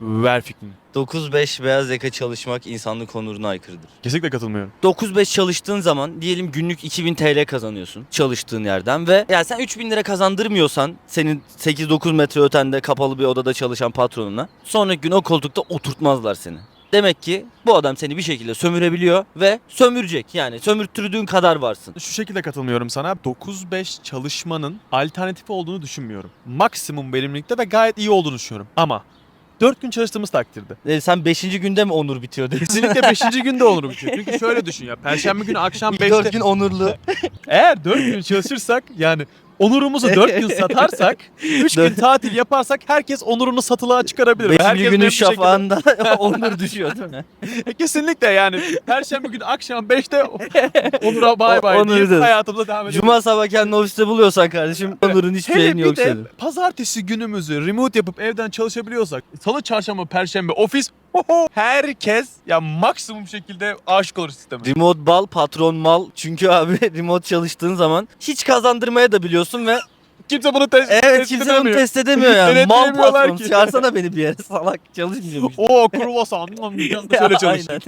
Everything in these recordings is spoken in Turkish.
Ver fikrini. 9-5 beyaz yaka çalışmak insanlık onuruna aykırıdır. Kesinlikle katılmıyorum. 9-5 çalıştığın zaman diyelim günlük 2000 TL kazanıyorsun çalıştığın yerden ve ya sen 3000 lira kazandırmıyorsan senin 8-9 metre ötende kapalı bir odada çalışan patronuna sonraki gün o koltukta oturtmazlar seni. Demek ki bu adam seni bir şekilde sömürebiliyor ve sömürecek. Yani sömürttürdüğün kadar varsın. Şu şekilde katılmıyorum sana. 9-5 çalışmanın alternatifi olduğunu düşünmüyorum. Maksimum verimlilikte ve gayet iyi olduğunu düşünüyorum. Ama 4 gün çalıştığımız takdirde. E, sen 5. günde mi onur bitiyor? Kesinlikle 5. günde olur bitiyor. Çünkü şöyle düşün ya. Perşembe günü akşam 4 5'te gün onurlu. Eğer 4 gün çalışırsak yani onurumuzu 4 gün satarsak 3 gün tatil yaparsak herkes onurunu satılığa çıkarabilir. 5. herkes günün şafağında onur düşüyor değil mi? Kesinlikle yani. Perşembe günü akşam 5'te Onur'a bay bay diyoruz. hayatımıza devam edelim. Cuma sabah kendini ofiste buluyorsan kardeşim onurun hiçbir Hele şeyin bir yok de senin. pazartesi günümüzü remote yapıp evden çalışabiliyorsak salı, çarşamba, perşembe ofis herkes ya maksimum şekilde aşık olur sisteme. Remote bal, patron mal. Çünkü abi remote çalıştığın zaman hiç kazandırmaya da biliyorsun ve Kimse bunu test, evet test kimse bunu edemiyor. test edemiyor yani. mal Denetleyemiyorlar patron. ki. Çağırsana beni bir yere salak çalışmayacağım işte. Oo kruvasan. Şöyle çalış. Aynen.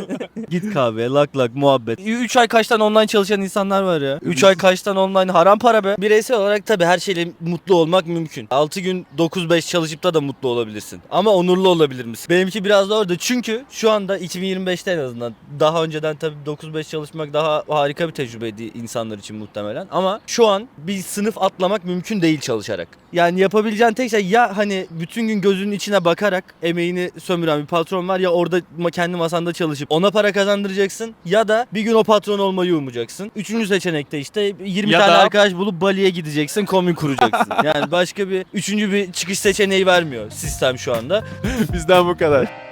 Git kahve, lak lak, muhabbet. 3 ay kaçtan online çalışan insanlar var ya. 3 ay kaçtan online haram para be. Bireysel olarak tabii her şeyle mutlu olmak mümkün. 6 gün 9-5 çalışıp da da mutlu olabilirsin. Ama onurlu olabilir misin? Benimki biraz da orada. Çünkü şu anda 2025'te en azından daha önceden tabii 9-5 çalışmak daha harika bir tecrübeydi insanlar için muhtemelen. Ama şu an bir sınıf atlamak mümkün değil çalışarak. Yani yapabileceğin tek şey ya hani bütün gün gözünün içine bakarak emeğini sömüren bir patron var ya orada kendi masanda çalışıp ona para kazandıracaksın ya da bir gün o patron olmayı umacaksın. Üçüncü seçenekte işte 20 Ya tane da- arkadaş bulup Bali'ye gideceksin, komün kuracaksın. yani başka bir üçüncü bir çıkış seçeneği vermiyor sistem şu anda. Bizden bu kadar.